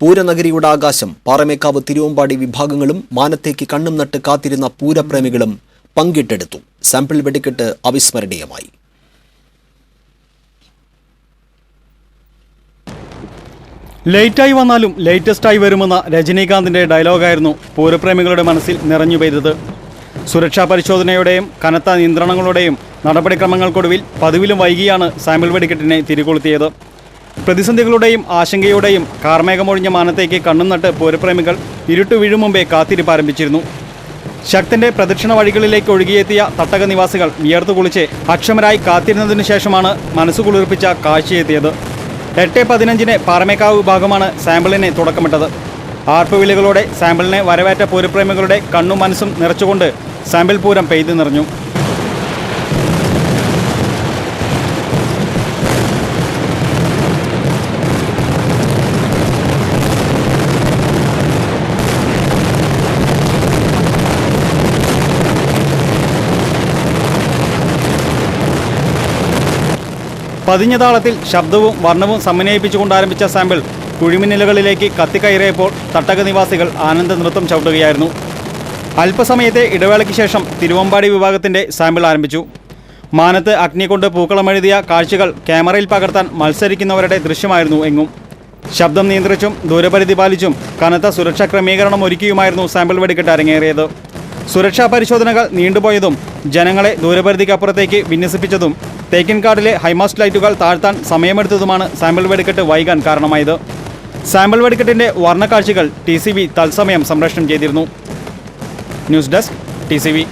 പൂരനഗരിയുടെ ആകാശം പാറമേക്കാവ് തിരുവമ്പാടി വിഭാഗങ്ങളും മാനത്തേക്ക് കണ്ണും നട്ട് കാത്തിരുന്ന പൂരപ്രേമികളും പങ്കിട്ടെടുത്തു. സാമ്പിൾ വെടിക്കെട്ട് അവിസ്മരണീയമായി. ലേറ്റായി വന്നാലും ലേറ്റസ്റ്റായി വരുമെന്ന രജനീകാന്തിന്റെ ഡയലോഗായിരുന്നു പൂരപ്രേമികളുടെ മനസ്സിൽ നിറഞ്ഞു പെയ്തത്. സുരക്ഷാ പരിശോധനയുടെയും കനത്ത നിയന്ത്രണങ്ങളുടെയും നടപടിക്രമങ്ങൾക്കൊടുവിൽ പതിവിലും വൈകിയാണ് സാമ്പിൾ വെടിക്കെട്ടിനെ തിരികൊളുത്തിയത്. പ്രതിസന്ധികളുടെയും ആശങ്കയുടെയും കാർമേഘമൊഴിഞ്ഞ മാനത്തേക്ക് കണ്ണും നട്ട് പൂരപ്രേമികൾ ഇരുട്ടു വീഴും മുമ്പേ കാത്തിരിപ്പ് ആരംഭിച്ചിരുന്നു. ശക്തന്റെ പ്രദക്ഷിണ വഴികളിലേക്ക് ഒഴുകിയെത്തിയ തട്ടക നിവാസികൾ വിയർത്തു കുളിച്ച് അക്ഷമരായി കാത്തിരുന്നതിനു ശേഷമാണ് മനസ്സു കുളിർപ്പിച്ച കാഴ്ചയെത്തിയത് എട്ട് പതിനഞ്ചിന് പാറമേക്കാവ് വിഭാഗമാണ് സാമ്പിളിനെ തുടക്കമിട്ടത്. ആർപ്പുവിളികളോടെ സാമ്പിളിനെ വരവേറ്റ പൂരപ്രേമികളുടെ കണ്ണും മനസ്സും നിറച്ചുകൊണ്ട് സാമ്പിൾ പൂരം പെയ്തു നിറഞ്ഞു. പതിഞ്ഞ താളത്തിൽ ശബ്ദവും വർണവും സമന്വയിപ്പിച്ചുകൊണ്ട് ആരംഭിച്ച സാമ്പിൾ കുഴിമിന്നലുകളിലേക്ക് കത്തിക്കയറിയപ്പോൾ തട്ടക നിവാസികൾ ആനന്ദ നൃത്തം ചവിട്ടുകയായിരുന്നു. അല്പസമയത്തെ ഇടവേളയ്ക്ക് ശേഷം തിരുവമ്പാടി വിഭാഗത്തിന്റെ സാമ്പിൾ ആരംഭിച്ചു. മാനത്ത് അഗ്നി കൊണ്ട് പൂക്കളമെഴുതിയ കാഴ്ചകൾ ക്യാമറയിൽ പകർത്താൻ മത്സരിക്കുന്നവരുടെ ദൃശ്യമായിരുന്നു എങ്ങും. ശബ്ദം നിയന്ത്രിച്ചും ദൂരപരിധി പാലിച്ചും കനത്ത സുരക്ഷാ ക്രമീകരണം ഒരുക്കിയുമായിരുന്നു സാമ്പിൾ വെടിക്കെട്ട് അരങ്ങേറിയത്. സുരക്ഷാ പരിശോധനകൾ നീണ്ടുപോയതും ജനങ്ങളെ ദൂരപരിധിക്കപ്പുറത്തേക്ക് വിന്യസിപ്പിച്ചതും തേക്കിൻകാടിലെ ഹൈമാസ്റ്റ് ലൈറ്റുകൾ താഴ്ത്താൻ സമയമെടുത്തതുമാണ് സാമ്പിൾ വെടിക്കെട്ട് വൈകാൻ കാരണമായത്. സാമ്പിൾ വെടിക്കെട്ടിന്റെ വർണക്കാഴ്ചകൾ ടി സി ബി തത്സമയം സംപ്രേഷണം ചെയ്തിരുന്നു. News desk T C B